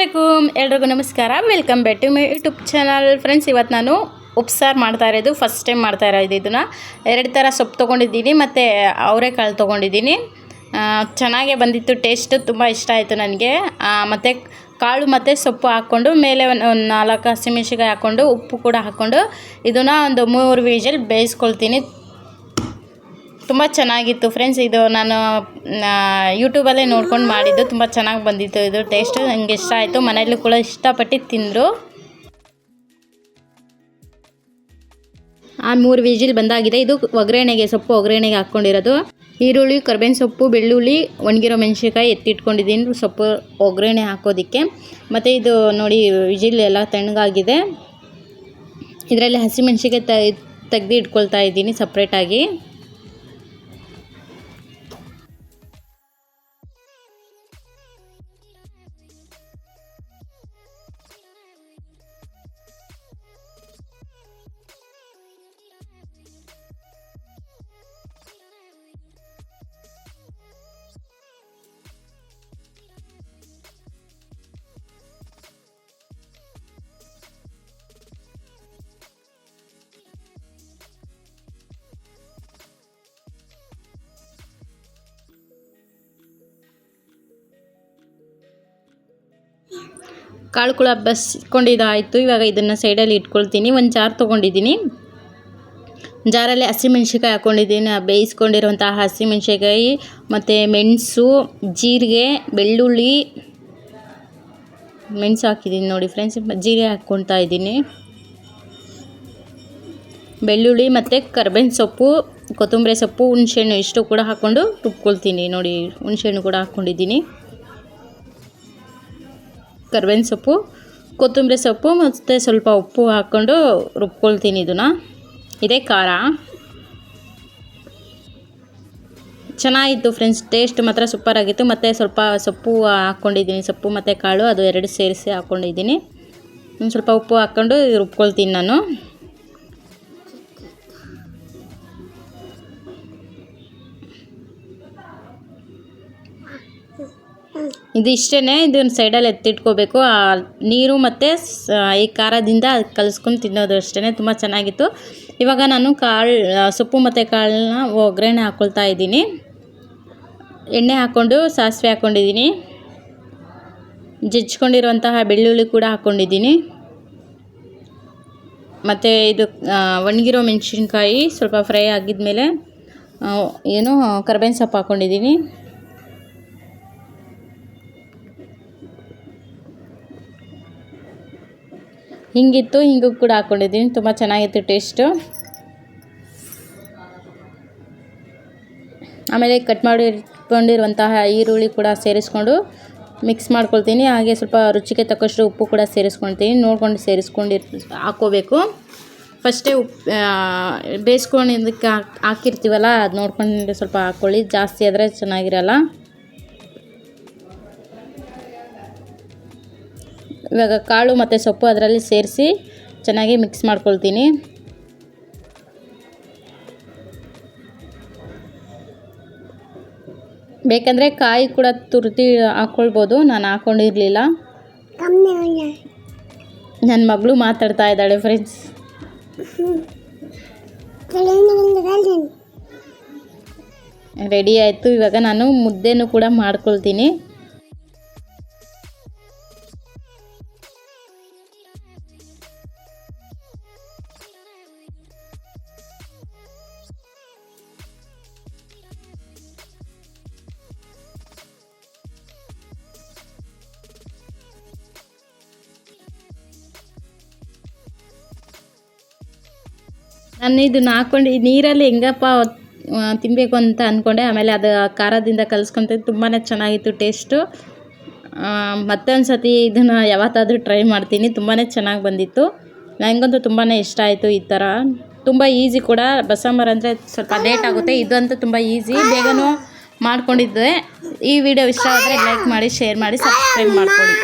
ಅಸ್ಸಲಾಮಲೈಕುಮ್ ಎಲ್ರಿಗೂ ನಮಸ್ಕಾರ. Welcome back to my YouTube channel friends ಇವತ್ತು ನಾನು ಉಪ್ಸಾರು ಮಾಡ್ತಾ ಇರೋದು. ಫಸ್ಟ್ ಟೈಮ್ ಮಾಡ್ತಾ ಇರೋದು ಇದನ್ನು. ಎರಡು ಥರ ಸೊಪ್ಪು ತೊಗೊಂಡಿದ್ದೀನಿ ಮತ್ತು ಅವರೆಕಾಳು ತೊಗೊಂಡಿದ್ದೀನಿ. ಚೆನ್ನಾಗೇ ಬಂದಿತ್ತು. ಟೇಸ್ಟ್ ತುಂಬ ಇಷ್ಟ ಆಯಿತು ನನಗೆ. ಮತ್ತು ಕಾಳು ಮತ್ತು ಸೊಪ್ಪು ಹಾಕ್ಕೊಂಡು ಮೇಲೆ ಒಂದು ನಾಲ್ಕು ಹಸಿಮೆಣ್ಸಿಕಾಯಿ ಹಾಕ್ಕೊಂಡು, ಉಪ್ಪು ಕೂಡ ಹಾಕ್ಕೊಂಡು ಇದನ್ನು ಒಂದು ಮೂರು ವಿಜಲ್ ಬೇಯಿಸ್ಕೊಳ್ತೀನಿ. ತುಂಬ ಚೆನ್ನಾಗಿತ್ತು ಫ್ರೆಂಡ್ಸ್ ಇದು ನಾನು ಯೂಟ್ಯೂಬಲ್ಲೇ ನೋಡ್ಕೊಂಡು ಮಾಡಿದ್ದು. ತುಂಬ ಚೆನ್ನಾಗಿ ಬಂದಿತ್ತು ಇದು ಟೇಸ್ಟ್ ನನಗೆ ಇಷ್ಟ ಆಯಿತು. ಮನೆಯಲ್ಲೂ ಕೂಡ ಇಷ್ಟಪಟ್ಟು ತಿಂದರು. ಆ ಮೂರು ವಿಜಿಲ್ ಬಂದಾಗಿದೆ. ಇದು ಒಗ್ಗರಣೆಗೆ, ಸೊಪ್ಪು ಒಗ್ಗರಣೆಗೆ ಹಾಕ್ಕೊಂಡಿರೋದು. ಈರುಳ್ಳಿ, ಕರ್ಬೇವಿನ ಸೊಪ್ಪು, ಬೆಳ್ಳುಳ್ಳಿ, ಒಣಗಿರೋ ಮೆಣಸಿನ್ಕಾಯಿ ಎತ್ತಿಟ್ಕೊಂಡಿದ್ದೀನಿ ಸೊಪ್ಪು ಒಗ್ಗರಣೆ ಹಾಕೋದಕ್ಕೆ. ಮತ್ತು ಇದು ನೋಡಿ, ವಿಜಿಲ್ ಎಲ್ಲ ತಣ್ಣಗಾಗಿದೆ. ಇದರಲ್ಲಿ ಹಸಿಮೆಣ್ಸಿಕಾಯಿ ತ ತೆಗ್ದು ಇಟ್ಕೊಳ್ತಾ ಇದ್ದೀನಿ ಸಪ್ರೇಟಾಗಿ ಕಾಳು ಕುಳ ಬಸ್ಕೊಂಡಿದ್ದಾಯಿತು ಇವಾಗ ಇದನ್ನು ಸೈಡಲ್ಲಿ ಇಟ್ಕೊಳ್ತೀನಿ. ಒಂದು ಜಾರ್ ತೊಗೊಂಡಿದ್ದೀನಿ. ಜಾರಲ್ಲಿ ಹಸಿಮೆಣ್ಸಿಕಾಯಿ ಹಾಕ್ಕೊಂಡಿದ್ದೀನಿ ಆ ಬೇಯಿಸ್ಕೊಂಡಿರುವಂತಹ ಹಸಿಮೆಣ್ಸಿಕಾಯಿ ಮತ್ತು ಮೆಣಸು, ಜೀರಿಗೆ, ಬೆಳ್ಳುಳ್ಳಿ. ಮೆಣಸು ಹಾಕಿದ್ದೀನಿ ನೋಡಿ ಫ್ರೆಂಡ್ಸ್ ಜೀರಿಗೆ ಹಾಕ್ಕೊಳ್ತಾ ಇದ್ದೀನಿ. ಬೆಳ್ಳುಳ್ಳಿ ಮತ್ತು ಕರ್ಬೇವಿನ ಸೊಪ್ಪು, ಕೊತ್ತಂಬರಿ ಸೊಪ್ಪು, ಹುಣ್ಸೆಹಣ್ಣು ಇಷ್ಟು ಕೂಡ ಹಾಕ್ಕೊಂಡು ರುಬ್ಕೊಳ್ತೀನಿ ನೋಡಿ. ಹುಣ್ಸೆಹಣ್ಣು ಕೂಡ ಹಾಕ್ಕೊಂಡಿದ್ದೀನಿ. ಕರ್ಬೇವಿನ ಸೊಪ್ಪು, ಕೊತ್ತಂಬರಿ ಸೊಪ್ಪು ಮತ್ತು ಸ್ವಲ್ಪ ಉಪ್ಪು ಹಾಕ್ಕೊಂಡು ರುಬ್ಕೊಳ್ತೀನಿ ಇದನ್ನು. ಇದೇ ಖಾರ. ಚೆನ್ನಾಗಿತ್ತು ಫ್ರೆಂಡ್ಸ್, ಟೇಸ್ಟ್ ಮಾತ್ರ ಸೂಪರ್ ಆಗಿತ್ತು. ಮತ್ತು ಸ್ವಲ್ಪ ಸೊಪ್ಪು ಹಾಕ್ಕೊಂಡಿದ್ದೀನಿ. ಸೊಪ್ಪು ಮತ್ತು ಕಾಳು, ಅದು ಎರಡು ಸೇರಿಸಿ ಹಾಕ್ಕೊಂಡಿದ್ದೀನಿ. ಒಂದು ಸ್ವಲ್ಪ ಉಪ್ಪು ಹಾಕ್ಕೊಂಡು ರುಬ್ಕೊಳ್ತೀನಿ ನಾನು. ಇದು ಇಷ್ಟೇ ಇದನ್ನು ಸೈಡಲ್ಲಿ ಎತ್ತಿಟ್ಕೋಬೇಕು. ಆ ನೀರು ಮತ್ತು ಈ ಖಾರದಿಂದ ಕಲಿಸ್ಕೊಂಡು ತಿನ್ನೋದು ಅಷ್ಟೇ ತುಂಬ ಚೆನ್ನಾಗಿತ್ತು. ಇವಾಗ ನಾನು ಕಾಳು ಸೊಪ್ಪು ಮತ್ತು ಕಾಳನ್ನ ಒಗ್ಗರಣೆ ಹಾಕ್ಕೊಳ್ತಾ ಇದ್ದೀನಿ. ಎಣ್ಣೆ ಹಾಕ್ಕೊಂಡು, ಸಾಸಿವೆ ಹಾಕ್ಕೊಂಡಿದ್ದೀನಿ ಜಜ್ಕೊಂಡಿರುವಂತಹ ಬೆಳ್ಳುಳ್ಳಿ ಕೂಡ ಹಾಕ್ಕೊಂಡಿದ್ದೀನಿ ಮತ್ತು ಇದು ಒಣಗಿರೋ ಮೆಣಸಿನ್ಕಾಯಿ ಸ್ವಲ್ಪ ಫ್ರೈ ಆಗಿದ್ಮೇಲೆ ಏನು ಕರ್ಬೇವಿನ ಸೊಪ್ಪು ಹಾಕ್ಕೊಂಡಿದ್ದೀನಿ ಹಿಂಗಿತ್ತು, ಹಿಂಗು ಕೂಡ ಹಾಕ್ಕೊಂಡಿದ್ದೀನಿ ತುಂಬ ಚೆನ್ನಾಗಿತ್ತು ಟೇಸ್ಟು. ಆಮೇಲೆ ಕಟ್ ಮಾಡಿ ಇಟ್ಕೊಂಡಿರುವಂತಹ ಈರುಳ್ಳಿ ಕೂಡ ಸೇರಿಸ್ಕೊಂಡು ಮಿಕ್ಸ್ ಮಾಡ್ಕೊಳ್ತೀನಿ. ಹಾಗೆ ಸ್ವಲ್ಪ ರುಚಿಗೆ ತಕ್ಕಷ್ಟು ಉಪ್ಪು ಕೂಡ ಸೇರಿಸ್ಕೊಳ್ತೀನಿ. ನೋಡ್ಕೊಂಡು ಸೇರಿಸ್ಕೊಂಡಿರ್ ಹಾಕ್ಕೋಬೇಕು. ಫಸ್ಟೇ ಉಪ್ಪು ಬೇಯಿಸ್ಕೊಂಡಿದ್ದಕ್ಕೆ ಹಾಕಿ, ಹಾಕಿರ್ತೀವಲ್ಲ, ಅದು ನೋಡ್ಕೊಂಡು ಸ್ವಲ್ಪ ಹಾಕ್ಕೊಳ್ಳಿ. ಜಾಸ್ತಿ ಆದರೆ ಚೆನ್ನಾಗಿರಲ್ಲ. ಇವಾಗ ಕಾಳು ಮತ್ತು ಸೊಪ್ಪು ಅದರಲ್ಲಿ ಸೇರಿಸಿ ಚೆನ್ನಾಗಿ ಮಿಕ್ಸ್ ಮಾಡ್ಕೊಳ್ತೀನಿ. ಬೇಕಂದರೆ ಕಾಯಿ ಕೂಡ ತುರ್ತಿ ಹಾಕ್ಕೊಳ್ಬೋದು ನಾನು ಹಾಕ್ಕೊಂಡಿರಲಿಲ್ಲ ನನ್ನ ಮಗಳು ಮಾತಾಡ್ತಾ ಇದ್ದಾಳೆ ಫ್ರೆಂಡ್ಸ್ ರೆಡಿ ಆಯಿತು ಇವಾಗ ನಾನು ಮುದ್ದೆನೂ ಕೂಡ ಮಾಡ್ಕೊಳ್ತೀನಿ. ನಾನು ಇದನ್ನ ಹಾಕ್ಕೊಂಡು ನೀರಲ್ಲಿ ಹೆಂಗಪ್ಪ ತಿನ್ನಬೇಕು ಅಂತ ಅಂದ್ಕೊಂಡೆ ಆಮೇಲೆ ಅದು ಖಾರದಿಂದ ಕಲಿಸ್ಕೊಂತ ತುಂಬಾ ಚೆನ್ನಾಗಿತ್ತು ಟೇಸ್ಟು. ಮತ್ತೊಂದು ಸತಿ ಇದನ್ನು ಯಾವತ್ತಾದರೂ ಟ್ರೈ ಮಾಡ್ತೀನಿ. ತುಂಬಾ ಚೆನ್ನಾಗಿ ಬಂದಿತ್ತು. ನನಗಂತೂ ತುಂಬಾ ಇಷ್ಟ ಆಯಿತು ಈ ಥರ. ತುಂಬ ಈಸಿ ಕೂಡ. ಬಸಂಬರ್ ಅಂದರೆ ಸ್ವಲ್ಪ ಲೇಟ್ ಆಗುತ್ತೆ. ಇದಂತೂ ತುಂಬ ಈಸಿ. ಬೇಗನೂ ಮಾಡ್ಕೊಂಡಿದ್ದೆ. ಈ ವಿಡಿಯೋ ಇಷ್ಟ ಆದರೆ ಲೈಕ್ ಮಾಡಿ, ಶೇರ್ ಮಾಡಿ, ಸಬ್ಸ್ಕ್ರೈಬ್ ಮಾಡ್ಕೊಳ್ಳಿ.